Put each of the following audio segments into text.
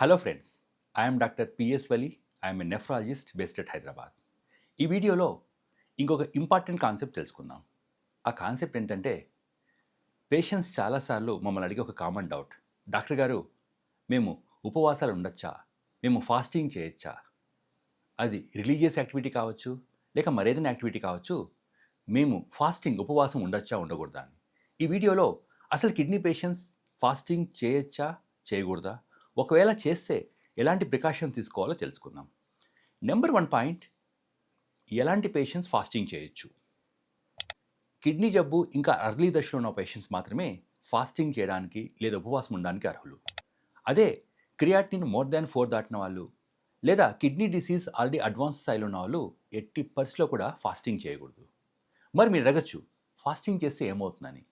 Hello friends I'm doctor P S Vali I'm a nephrologist based at Hyderabad ఈ వీడియోలో ఇంకొక important concept తెలుసుకుందాం. ఆ కాన్సెప్ట్ ఏంటంటే పేషెంట్స్ చాలాసార్లు మమ్మల్ని అడిగే ఒక కామన్ డౌట్ డాక్టర్ గారు మేము ఉపవాసాలు ఉండొచ్చా? మేము ఫాస్టింగ్ చేయొచ్చా? అది రిలీజియస్ యాక్టివిటీ కావచ్చు లేక మరేదైనా యాక్టివిటీ కావచ్చు మేము ఫాస్టింగ్ ఉపవాసం ఉండొచ్చా ఉండకూడదా అని. ఈ వీడియోలో అసలు కిడ్నీ పేషెంట్స్ ఫాస్టింగ్ చేయొచ్చా చేయకూడదా? ఒకవేళ చేస్తే ఎలాంటి ప్రికాషన్ తీసుకోవాలో తెలుసుకుందాం. నెంబర్ వన్ పాయింట్ ఎలాంటి పేషెంట్స్ ఫాస్టింగ్ చేయొచ్చు? కిడ్నీ జబ్బు ఇంకా అర్లీ దశలో ఉన్న పేషెంట్స్ మాత్రమే ఫాస్టింగ్ చేయడానికి లేదా ఉపవాసం ఉండడానికి అర్హులు. అదే క్రియాటిన్ మోర్ దాన్ ఫోర్ దాటిన వాళ్ళు లేదా కిడ్నీ డిసీజ్ ఆల్రెడీ అడ్వాన్స్ స్థాయిలో ఉన్న వాళ్ళు ఎట్టి పరిస్థితిలో కూడా ఫాస్టింగ్ చేయకూడదు. మరి మీరు అడగచ్చు ఫాస్టింగ్ చేస్తే ఏమవుతుందని?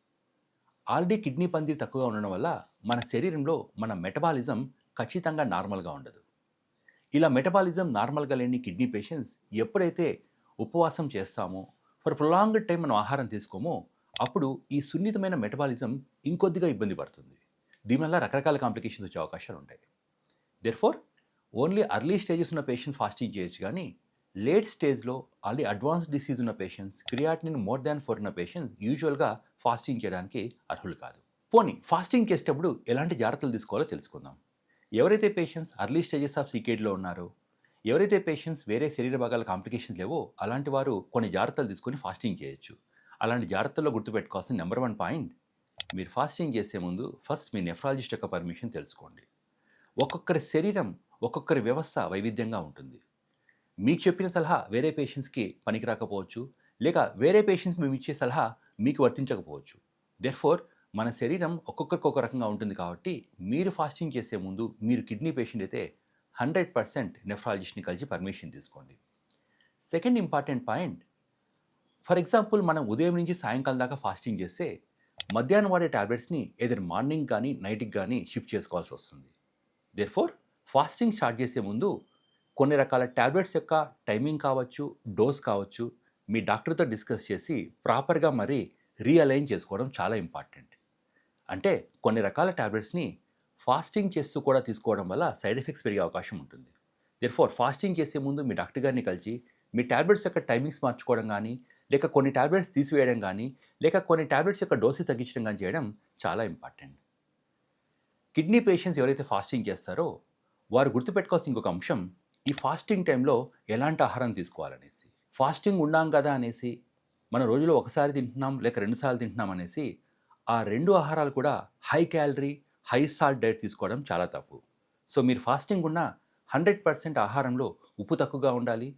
ఆల్రెడీ కిడ్నీ పందిరి తక్కువగా ఉండడం వల్ల మన శరీరంలో మన మెటబాలిజం ఖచ్చితంగా నార్మల్గా ఉండదు. ఇలా మెటబాలిజం నార్మల్గా లేని కిడ్నీ పేషెంట్స్ ఎప్పుడైతే ఉపవాసం చేస్తామో ఫర్ ప్రొలాంగ్డ్ టైం మనం ఆహారం తీసుకోమో అప్పుడు ఈ సున్నితమైన మెటబాలిజం ఇంకొద్దిగా ఇబ్బంది పడుతుంది. దీనివల్ల రకరకాల కాంప్లికేషన్స్ వచ్చే అవకాశాలు ఉంటాయి. దెర్ఫోర్ ఓన్లీ అర్లీ స్టేజెస్ ఉన్న పేషెంట్స్ ఫాస్టింగ్ చేయొచ్చు కానీ లేట్ స్టేజ్లో ఆల్రెడీ అడ్వాన్స్ డిసీజ్ ఉన్న patients creatinine more than four ఉన్న పేషెంట్స్ యూజువల్గా ఫాస్టింగ్ చేయడానికి అర్హులు కాదు. పోనీ ఫాస్టింగ్ చేసేటప్పుడు ఎలాంటి జాగ్రత్తలు తీసుకోవాలో తెలుసుకుందాం. ఎవరైతే పేషెంట్స్ అర్లీ స్టేజెస్ ఆఫ్ సీకేడ్లో ఉన్నారో ఎవరైతే పేషెంట్స్ వేరే శరీర భాగాల కాంప్లికేషన్స్ లేవో అలాంటి వారు కొన్ని జాగ్రత్తలు తీసుకొని ఫాస్టింగ్ చేయొచ్చు. అలాంటి జాగ్రత్తల్లో గుర్తుపెట్టుకోవాల్సిన నెంబర్ వన్ పాయింట్ మీరు ఫాస్టింగ్ చేసే ముందు ఫస్ట్ మీ నెఫ్రాలజిస్ట్ యొక్క పర్మిషన్ తెలుసుకోండి. ఒక్కొక్కరి శరీరం ఒక్కొక్కరి వ్యవస్థ వైవిధ్యంగా ఉంటుంది. మీకు చెప్పిన సలహా వేరే పేషెంట్స్కి పనికి రాకపోవచ్చు లేక వేరే పేషెంట్స్ మేము ఇచ్చే సలహా మీకు వర్తించకపోవచ్చు. దెర్ఫోర్ మన శరీరం ఒక్కొక్కరికి ఒక రకంగా ఉంటుంది కాబట్టి మీరు ఫాస్టింగ్ చేసే ముందు మీరు కిడ్నీ పేషెంట్ అయితే హండ్రెడ్ పర్సెంట్ నెఫ్రాలజిస్ట్ని కలిసి పర్మిషన్ తీసుకోండి. Second important point for example మనం ఉదయం నుంచి సాయంకాలం దాకా ఫాస్టింగ్ చేస్తే మధ్యాహ్నం వాడే ట్యాబ్లెట్స్ని ఏదైనా మార్నింగ్ కానీ నైట్కి కానీ షిఫ్ట్ చేసుకోవాల్సి వస్తుంది. దేర్ఫోర్ ఫాస్టింగ్ స్టార్ట్ చేసే ముందు కొన్ని రకాల ట్యాబ్లెట్స్ యొక్క టైమింగ్ కావచ్చు డోస్ కావచ్చు మీ డాక్టర్తో డిస్కస్ చేసి ప్రాపర్గా మరి రీఅలైన్ చేసుకోవడం చాలా ఇంపార్టెంట్. అంటే కొన్ని రకాల ట్యాబ్లెట్స్ని ఫాస్టింగ్ చేస్తూ కూడా తీసుకోవడం వల్ల సైడ్ ఎఫెక్ట్స్ పెరిగే అవకాశం ఉంటుంది. దేర్ఫోర్ ఫాస్టింగ్ చేసే ముందు మీ డాక్టర్ గారిని కలిసి మీ ట్యాబ్లెట్స్ యొక్క టైమింగ్స్ మార్చుకోవడం కానీ లేక కొన్ని ట్యాబ్లెట్స్ తీసివేయడం కానీ లేక కొన్ని ట్యాబ్లెట్స్ యొక్క డోసెస్ తగ్గించడం కానీ చేయడం చాలా ఇంపార్టెంట్. కిడ్నీ పేషెంట్స్ ఎవరైతే ఫాస్టింగ్ చేస్తారో వారు గుర్తుపెట్టుకోవాల్సిన ఇంకొక అంశం ఈ ఫాస్టింగ్ టైంలో ఎలాంటి ఆహారం తీసుకోవాలనేసి. ఫాస్టింగ్ ఉన్నాం కదా అనేసి మన రోజులో ఒకసారి తింటున్నాం లేక రెండుసార్లు తింటున్నాం అనేసి ఆ రెండు ఆహారాలు కూడా high calorie high salt diet తీసుకోవడం చాలా తప్పు. సో మీరు ఫాస్టింగ్ ఉన్న హండ్రెడ్ పర్సెంట్ ఆహారంలో ఉప్పు తక్కువగా ఉండాలి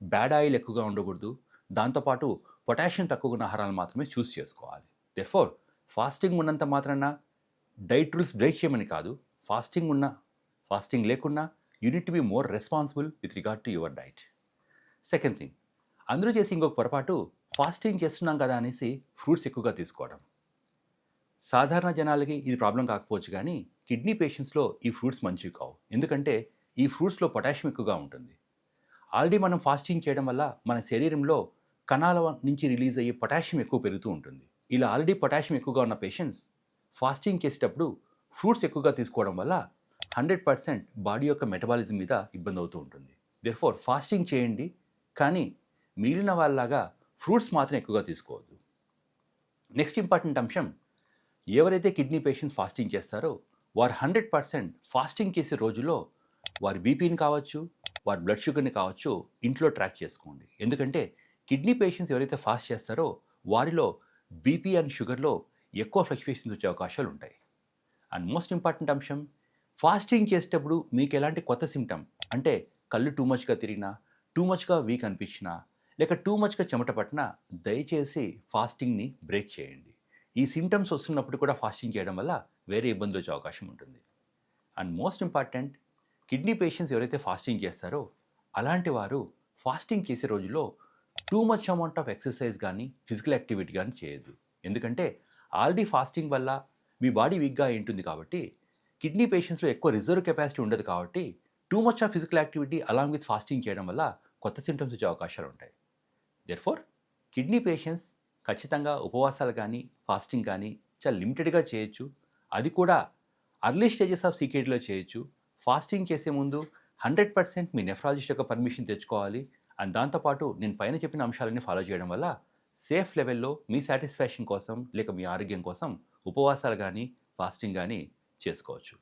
బ్యాడ్ ఆయిల్ ఎక్కువగా ఉండకూడదు. దాంతోపాటు పొటాషియం తక్కువ ఉన్న ఆహారాలు మాత్రమే చూస్ చేసుకోవాలి. దెఫోర్ ఫాస్టింగ్ ఉన్నంత మాత్రాన డైట్ రూల్స్ బ్రేక్ చేయమని కాదు ఫాస్టింగ్ ఉన్న ఫాస్టింగ్ లేకున్నా you need to be more responsible with regard to your diet second thing అందరూ చేసి ఇంకొక పొరపాటు ఫాస్టింగ్ చేస్తున్నాం కదా అనేసి ఫ్రూట్స్ ఎక్కువగా తీసుకోవడం. సాధారణ జనాలకి ఇది ప్రాబ్లం కాకపోవచ్చు కానీ కిడ్నీ పేషెంట్స్లో ఈ ఫ్రూట్స్ మంచివి కావు. ఎందుకంటే ఈ ఫ్రూట్స్లో పొటాషియం ఎక్కువగా ఉంటుంది. ఆల్రెడీ మనం ఫాస్టింగ్ చేయడం వల్ల మన శరీరంలో కణాల నుంచి రిలీజ్ అయ్యే పొటాషియం ఎక్కువ పెరుగుతూ ఉంటుంది. ఇలా ఆల్రెడీ పొటాషియం ఎక్కువగా ఉన్న పేషెంట్స్ ఫాస్టింగ్ చేసేటప్పుడు ఫ్రూట్స్ ఎక్కువగా తీసుకోవడం వల్ల హండ్రెడ్ పర్సెంట్ బాడీ యొక్క మెటబాలిజం మీద ఇబ్బంది అవుతూ ఉంటుంది. దెర్ఫోర్ ఫాస్టింగ్ చేయండి కానీ మిగిలిన వాళ్ళలాగా ఫ్రూట్స్ మాత్రం ఎక్కువగా తీసుకోవద్దు. నెక్స్ట్ ఇంపార్టెంట్ అంశం ఎవరైతే కిడ్నీ పేషెంట్స్ ఫాస్టింగ్ చేస్తారో వారు హండ్రెడ్ పర్సెంట్ ఫాస్టింగ్ చేసే రోజులో వారి బీపీని కావచ్చు వారి బ్లడ్ షుగర్ని కావచ్చు ఇంట్లో ట్రాక్ చేసుకోండి. ఎందుకంటే కిడ్నీ పేషెంట్స్ ఎవరైతే ఫాస్ట్ చేస్తారో వారిలో బీపీ అండ్ షుగర్లో ఎక్కువ ఫ్లక్చువేషన్స్ వచ్చే అవకాశాలు ఉంటాయి. అండ్ మోస్ట్ ఇంపార్టెంట్ అంశం ఫాస్టింగ్ చేసేటప్పుడు మీకు ఎలాంటి కొత్త సిమ్టమ్ అంటే కళ్ళు టూ మచ్గా తిరిగినా టూ మచ్గా వీక్ అనిపించినా లేక టూ మచ్గా చెమట పట్టినా దయచేసి ఫాస్టింగ్ని బ్రేక్ చేయండి. ఈ సిమ్టమ్స్ వస్తున్నప్పుడు కూడా ఫాస్టింగ్ చేయడం వల్ల వేరే ఇబ్బందులు వచ్చే అవకాశం ఉంటుంది. And most important kidney patients ఎవరైతే ఫాస్టింగ్ చేస్తారో అలాంటి వారు ఫాస్టింగ్ చేసే రోజుల్లో too much amount of exercise కానీ ఫిజికల్ యాక్టివిటీ కానీ చేయొద్దు. ఎందుకంటే ఆల్రెడీ ఫాస్టింగ్ వల్ల మీ బాడీ వీక్గా ఉంటుంది కాబట్టి కిడ్నీ పేషెంట్స్లో ఎక్కువ రిజర్వ్ కెపాసిటీ ఉండదు కాబట్టి too much of physical activity along with fasting చేయడం వల్ల కొత్త సింటమ్స్ వచ్చే అవకాశాలు ఉంటాయి. దెర్ఫోర్ కిడ్నీ పేషెంట్స్ ఖచ్చితంగా ఉపవాసాలు కానీ ఫాస్టింగ్ కానీ చాలా లిమిటెడ్గా చేయొచ్చు. అది కూడా అర్లీ స్టేజెస్ ఆఫ్ సీక్రెట్లో చేయొచ్చు. ఫాస్టింగ్ చేసే ముందు హండ్రెడ్ పర్సెంట్ మీ నెఫ్రాలజిస్ట్ యొక్క పర్మిషన్ తెచ్చుకోవాలి. అండ్ దాంతోపాటు నేను పైన చెప్పిన అంశాలన్నీ ఫాలో చేయడం వల్ల సేఫ్ లెవెల్లో మీ సాటిస్ఫాక్షన్ కోసం లేక మీ ఆరోగ్యం కోసం ఉపవాసాలు కానీ ఫాస్టింగ్ కానీ చేసుకోవచ్చు.